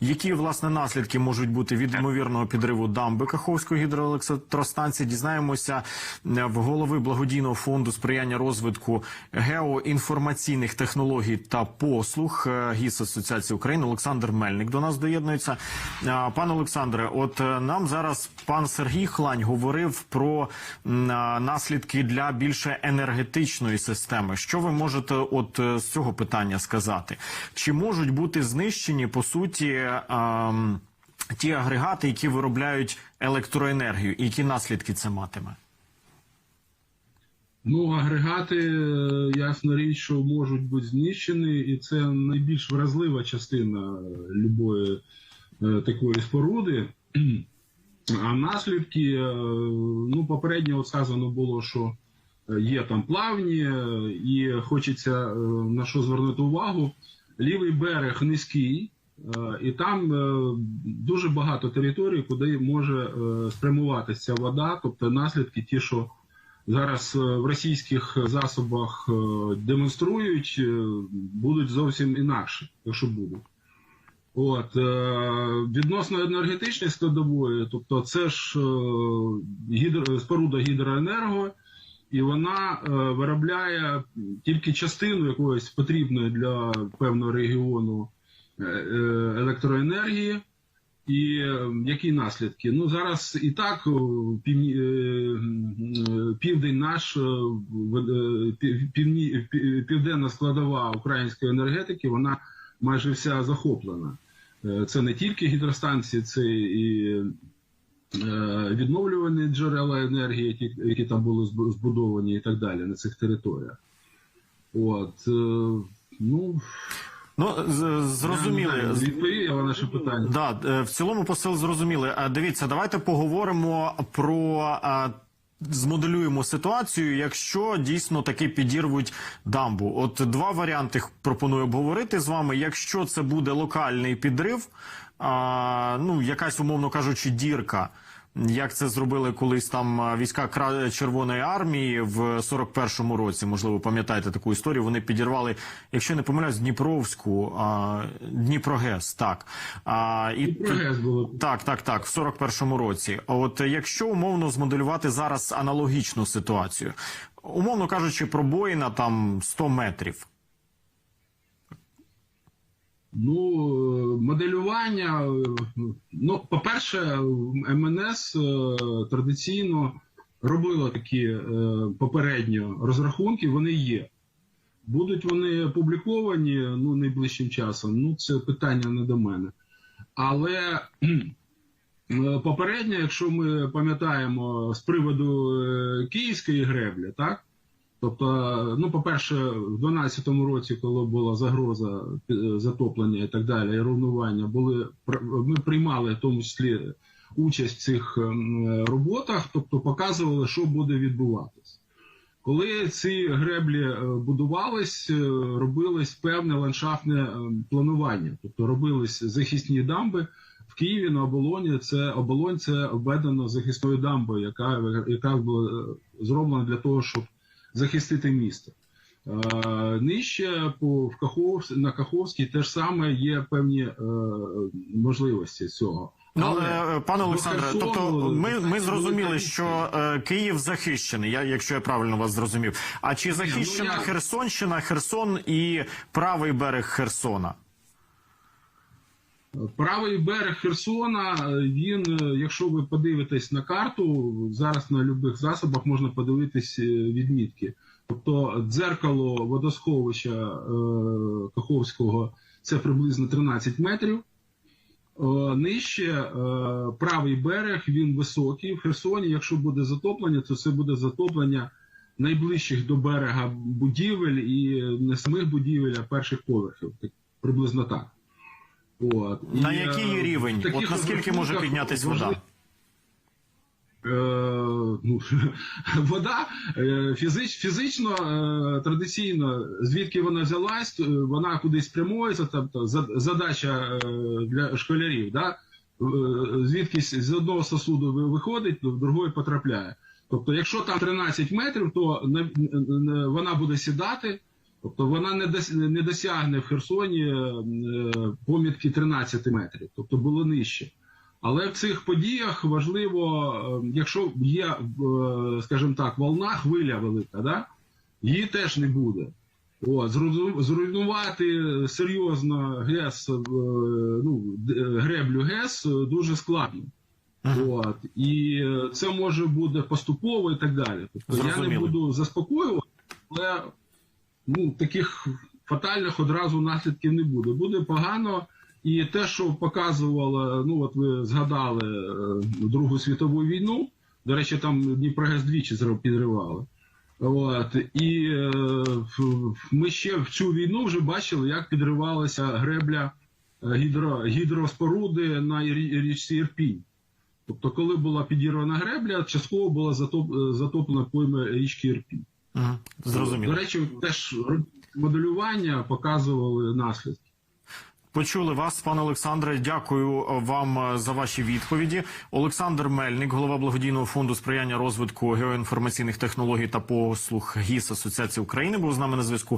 Які власне наслідки можуть бути від ймовірного підриву дамби Каховської гідроелектростанції? Дізнаємося е, в голови благодійного фонду сприяння розвитку геоінформаційних технологій та послуг е, ГІС Асоціації України Олександр Мельник до нас доєднується. Е, Пане Олександре, от нам зараз пан Сергій Хлань говорив про наслідки для більше енергетичної системи. Що ви можете от з цього питання сказати? Чи можуть бути знищені по суті? Ем, Ті агрегати, які виробляють електроенергію, і які наслідки це матиме? Ну, агрегати, е, ясна річ, що можуть бути знищені, і це найбільш вразлива частина любої е, такої споруди. А наслідки, е, ну, попередньо сказано було, що е, є там плавні, е, і хочеться е, на що звернути увагу. Лівий берег низький, е, і там е, дуже багато територій, куди може е, спрямуватися вода, тобто наслідки ті, що зараз е, в російських засобах е, демонструють, е, будуть зовсім інакші, якщо будуть. От, е, відносно енергетичної складової, тобто це ж е, гідро, споруда гідроенерго, і вона е, виробляє тільки частину якоїсь потрібної для певного регіону е, е, електроенергії. І е, які наслідки? Ну зараз і так е, е, південь наш, е, е, південна складова української енергетики, вона майже вся захоплена. Е, Це не тільки гідростанції, це і е, відновлювані джерела енергії, які, які там були збудовані, і так далі на цих територіях. От, е, ну, Ну зрозуміли. знаю, відповів я на наше питання. Да, е, в цілому посил зрозуміли. А дивіться, давайте поговоримо про. Змоделюємо ситуацію, якщо дійсно таки підірвуть дамбу. От два варіанти пропоную обговорити з вами. Якщо це буде локальний підрив, а, ну якась умовно кажучи, дірка. Як це зробили колись там війська Червоної армії в 41-му році? Можливо, пам'ятаєте таку історію. Вони підірвали, якщо не помиляюсь, Дніпровську а, Дніпрогес. Так а, і Прогрес було. так, так, так, в 41-му році. А От якщо умовно змоделювати зараз аналогічну ситуацію, умовно кажучи, пробоїна там 100 метрів. Ну, моделювання. е, Ну, по-перше, МНС е, традиційно робило такі е, попередньо розрахунки, вони є. Будуть вони опубліковані ну, найближчим часом. Ну, це питання не до мене. Але попередньо, якщо ми пам'ятаємо з приводу київської греблі, так? Тобто, ну, по-перше, в 12-му році, коли була загроза е, затоплення і так далі, і руйнування, були ми приймали в тому числі участь в цих ем, роботах, тобто показували, що буде відбуватись. Коли ці греблі е, будувались, е, робилось певне ландшафтне е, планування, тобто робились захисні дамби. В Києві на оболоні це оболонь це обведено захисною дамбою, яка, яка була е, зроблена для того, щоб захистити місто. Е, Нижче по в Кахов, на Каховській теж саме є певні е, можливості цього. Ну, Але е, пане Олександре, Херсону, тобто ми, ми зрозуміли, що е, Київ захищений, я, якщо я правильно вас зрозумів. А чи захищена ну, я- Херсонщина, Херсон і правий берег Херсона? Правий берег Херсона, е, він, е, якщо ви подивитесь на карту, зараз на будь-яких засобах можна подивитись е, відмітки. Тобто дзеркало водосховища Каховського це приблизно 13 метрів. Нижче правий берег, він високий. В Херсоні, якщо буде затоплення, то це буде затоплення найближчих до берега будівель і не самих будівель, а перших поверхів. Приблизно так. От. На І, який е, рівень? От наскільки може піднятись вода? Е, ну, вода е, фізич, фізично, е, традиційно, звідки вона взялась, вона кудись прямується, тобто задача для школярів, да? звідкись з одного сосуду ви- виходить, в другий потрапляє. Тобто, якщо там 13 метрів, то на- на- вона буде сідати, Тобто вона не досягне в Херсоні е, помітки 13 метрів, тобто було нижче. Але в цих подіях важливо, е, якщо є, е, скажімо так, волна, хвиля велика, да? її теж не буде. От, зруйнувати серйозно ГЕС, ну, греблю ГЕС дуже складно. От, і це може буде поступово і так далі. Тобто я не буду заспокоювати, але ну, таких фатальних одразу наслідків не буде. Буде погано. І те, що показувало, ну от ви згадали е, Другу світову війну. До речі, там Дніпрогес двічі підривали. От, і е, ми ще в цю війну вже бачили, як підривалася гребля е, гідро, гідроспоруди на річці Ірпінь. Тобто, коли була підірвана гребля, частково була е, затоплена пойма річки Ірпінь. Мгм. Зрозуміло. До речі, теж моделювання показували наслідки. Почули вас, пане Олександре. Дякую вам е, за ваші відповіді. Олександр Мельник, голова благодійного фонду сприяння розвитку геоінформаційних технологій та послуг ГІС Асоціації України, був з нами на зв'язку.